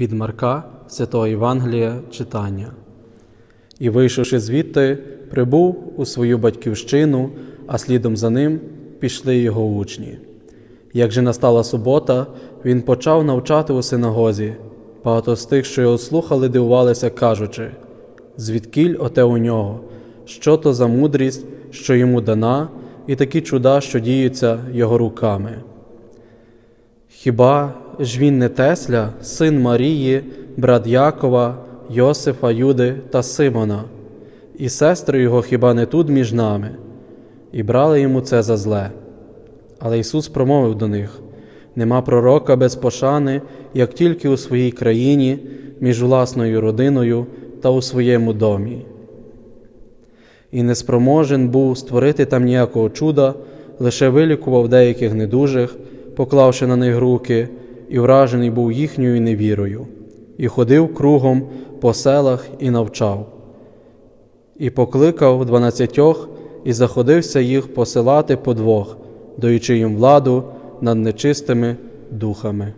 Від Марка Святого Євангелія читання. І, вийшовши звідти, прибув у свою батьківщину, а слідом за ним пішли його учні. Як же настала субота, він почав навчати у синагозі. Багато з тих, що його слухали, дивувалися, кажучи: звідкіль оте у нього, що то за мудрість, що йому дана, і такі чуда, що діються його руками. Хіба ж він Тесля, син Марії, брат Якова, Йосифа, Юди та Симона, і сестри його хіба не тут між нами? І брали йому це за зле. Але Ісус промовив до них: нема пророка без пошани, як тільки у своїй країні, між власною родиною та у своєму домі. І неспроможен був створити там ніякого чуда, лише вилікував деяких недужих, поклавши на них руки, і вражений був їхньою невірою, і ходив кругом по селах і навчав. І покликав дванадцятьох, і заходився їх посилати по двох, даючи їм владу над нечистими духами.